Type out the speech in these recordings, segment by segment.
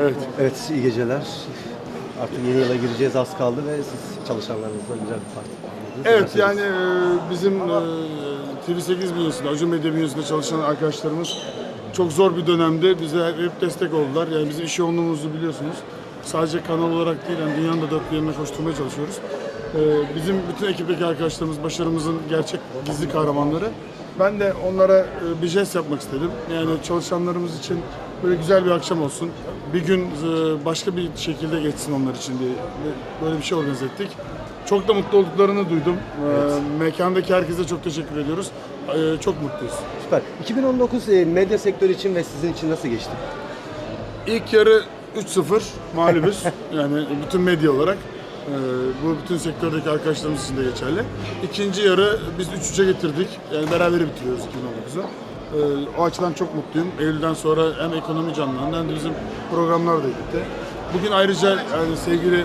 Evet. Evet, iyi geceler. Artık yeni yıla gireceğiz, az kaldı ve siz çalışanlarınızla güzel bir parti. Evet yani e, bizim e, TV8 bünyesinde, Acun Medya bünyesinde çalışan arkadaşlarımız çok zor bir dönemde bize hep destek oldular. Yani bizim iş yoğunluğumuzu biliyorsunuz. Sadece kanal olarak değil, yani dünyanın da dört bir yanına koşturmaya çalışıyoruz. E, Bizim bütün ekipteki arkadaşlarımız başarımızın gerçek gizli kahramanları. Ben de onlara e, bir jest yapmak istedim. Yani çalışanlarımız için böyle güzel bir akşam olsun. Bir gün e, başka bir şekilde geçsin onlar için diye böyle bir şey organize ettik. Çok da mutlu olduklarını duydum. Ee, mekandaki herkese çok teşekkür ediyoruz. Çok mutluyuz. Süper. 2019 e, medya sektörü için ve sizin için nasıl geçti? İlk yarı 3-0 mağlubuz. yani bütün medya olarak. Ee, bu bütün sektördeki arkadaşlarımız için de geçerli. İkinci yarı biz 3-3'e getirdik. Yani beraber bitiriyoruz 2019'u. Ee, o açıdan çok mutluyum. Eylül'den sonra hem ekonomi canlandı hem de bizim programlar da gitti. Bugün ayrıca yani sevgili e,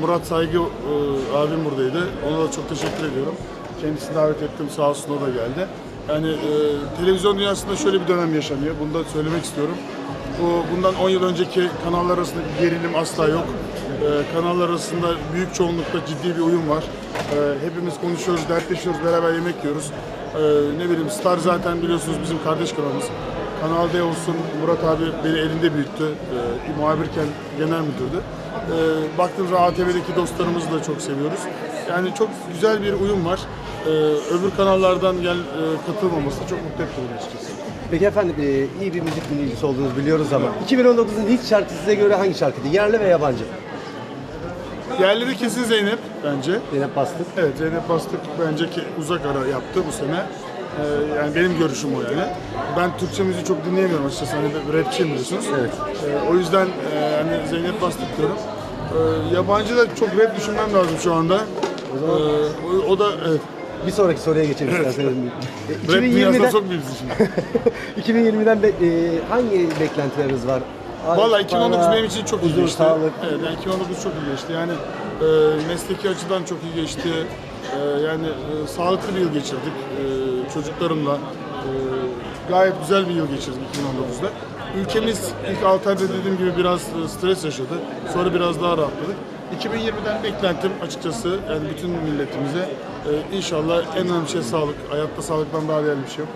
Murat Saygı e, abim buradaydı. Ona da çok teşekkür ediyorum. Kendisini davet ettim sağ olsun o da geldi. Yani e, televizyon dünyasında şöyle bir dönem yaşanıyor. Bunu da söylemek istiyorum. Bu bundan 10 yıl önceki kanallar arasındaki gerilim asla yok. Ee, kanallar arasında büyük çoğunlukta ciddi bir uyum var. Ee, hepimiz konuşuyoruz, dertleşiyoruz, beraber yemek yiyoruz. Ee, ne bileyim Star zaten biliyorsunuz bizim kardeş kanalımız. Kanal D olsun Murat abi beni elinde büyüttü. Ee, muhabirken genel müdürdü. Ee, baktığımızda ATV'deki dostlarımızı da çok seviyoruz. Yani çok güzel bir uyum var. Ee, öbür kanallardan gel e, katılmaması çok mutlu etti açıkçası. Peki efendim, e, iyi bir müzik dinleyicisi olduğunuzu biliyoruz ama 2019'un ilk şarkı size göre hangi şarkıydı? Yerli ve yabancı? Yerleri kesin Zeynep bence. Zeynep Bastık. Evet Zeynep Bastık bence ki uzak ara yaptı bu sene. Ee, yani benim görüşüm o yani. Ben Türkçe müziği çok dinleyemiyorum açıkçası. Hani rapçiyim biliyorsunuz. Evet. Ee, o yüzden e, hani Zeynep Bastık diyorum. Ee, yabancı da çok rap düşünmem lazım şu anda. Ee, o, o da evet. Bir sonraki soruya geçelim isterseniz. Rap dünyasına 2020'den, sokmayayım şimdi. 2020'den be- e, hangi beklentileriniz var? Valla Aşk, 2019 para, benim için çok iyi geçti. sağlık. Evet, yani 2019 çok iyi geçti. Yani e, mesleki açıdan çok iyi geçti. E, yani e, sağlıklı bir yıl geçirdik e, çocuklarımla. E, gayet güzel bir yıl geçirdik 2019'da. Ülkemiz ilk 6 ayda dediğim gibi biraz e, stres yaşadı. Sonra biraz daha rahatladık. 2020'den beklentim açıkçası yani bütün milletimize e, inşallah en önemli şey sağlık. Hayatta sağlıktan daha değerli bir şey yok.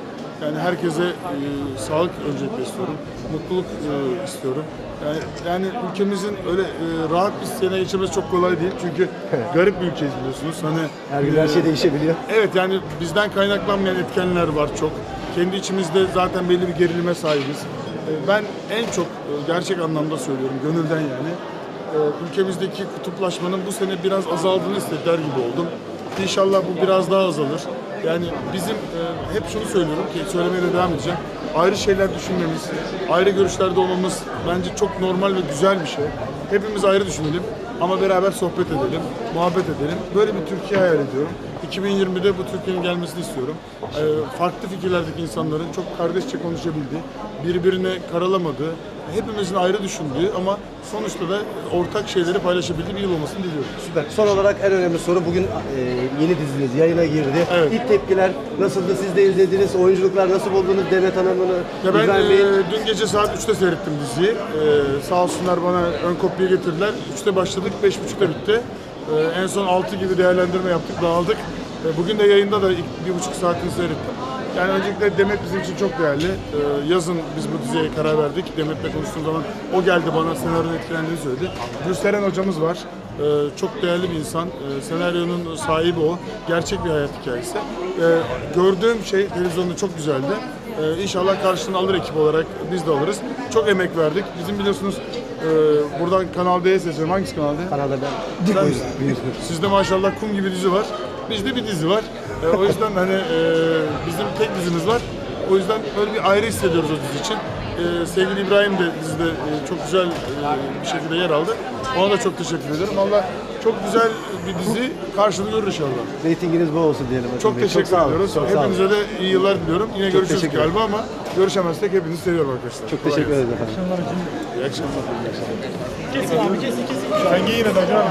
Yani herkese e, sağlık öncelikle istiyorum. Mutluluk e, istiyorum. Yani, yani ülkemizin öyle e, rahat bir sene geçirmesi çok kolay değil. Çünkü garip bir ülkeyiz biliyorsunuz. Hani Her gün her şey değişebiliyor. Evet yani bizden kaynaklanmayan etkenler var çok. Kendi içimizde zaten belli bir gerilime sahibiz. E, Ben en çok e, gerçek anlamda söylüyorum, gönülden yani. e, Ülkemizdeki kutuplaşmanın bu sene biraz azaldığını hisseder gibi oldum. İnşallah bu biraz daha azalır. Yani bizim e, hep şunu söylüyorum ki söylemeye de devam edeceğim. Ayrı şeyler düşünmemiz, ayrı görüşlerde olmamız bence çok normal ve güzel bir şey. Hepimiz ayrı düşünelim ama beraber sohbet edelim, muhabbet edelim. Böyle bir Türkiye hayal ediyorum. 2020'de bu Türkiye'nin gelmesini istiyorum. Ee, farklı fikirlerdeki insanların çok kardeşçe konuşabildiği, birbirini karalamadığı, hepimizin ayrı düşündüğü ama sonuçta da ortak şeyleri paylaşabildiği bir yıl olmasını diliyorum. Süper. Son olarak en önemli soru bugün e, yeni diziniz yayına girdi. Evet. İlk tepkiler nasıldı? Siz de izlediniz. Oyunculuklar nasıl buldunuz? Demet Hanım'ını, Ya ben e, dün gece saat 3'te seyrettim diziyi. E, sağ olsunlar bana ön kopya getirdiler. 3'te başladık, 5.30'da bitti. E, en son 6 gibi değerlendirme yaptık, dağıldık. E, bugün de yayında da ilk bir buçuk saatini seyrettim. Yani öncelikle Demet bizim için çok değerli. E, yazın biz bu diziye karar verdik. Demet'le konuştuğum zaman o geldi bana senaryonun etkilendiğini söyledi. Gülseren hocamız var. E, çok değerli bir insan. E, senaryonun sahibi o. Gerçek bir hayat hikayesi. E, gördüğüm şey televizyonda çok güzeldi. Ee, inşallah karşılığını alır ekip olarak biz de alırız. Çok emek verdik. Bizim biliyorsunuz e, buradan Kanal D'ye sesleniyorum. Hangisi Kanal D? Sen- Buyurun, buyurun. Sizde maşallah kum gibi dizi var. Bizde bir dizi var. E, o yüzden hani e, bizim tek dizimiz var. O yüzden böyle bir ayrı hissediyoruz o dizi için. E, sevgili İbrahim de dizide e, çok güzel e, bir şekilde yer aldı. Ona da çok teşekkür ederim. Valla çok güzel bir dizi karşılığı görür inşallah. Reytinginiz bol olsun diyelim. Çok Bey. teşekkür olun, ediyoruz. Çok sağ olun. Hepinize de iyi yıllar diliyorum. Yine görüşürüz teşekkür ederim. galiba ama görüşemezsek hepinizi seviyorum arkadaşlar. Çok Kolay teşekkür ederiz efendim. İyi akşamlar. Kesin abi kesin kesin. Sen giy yine de hocam.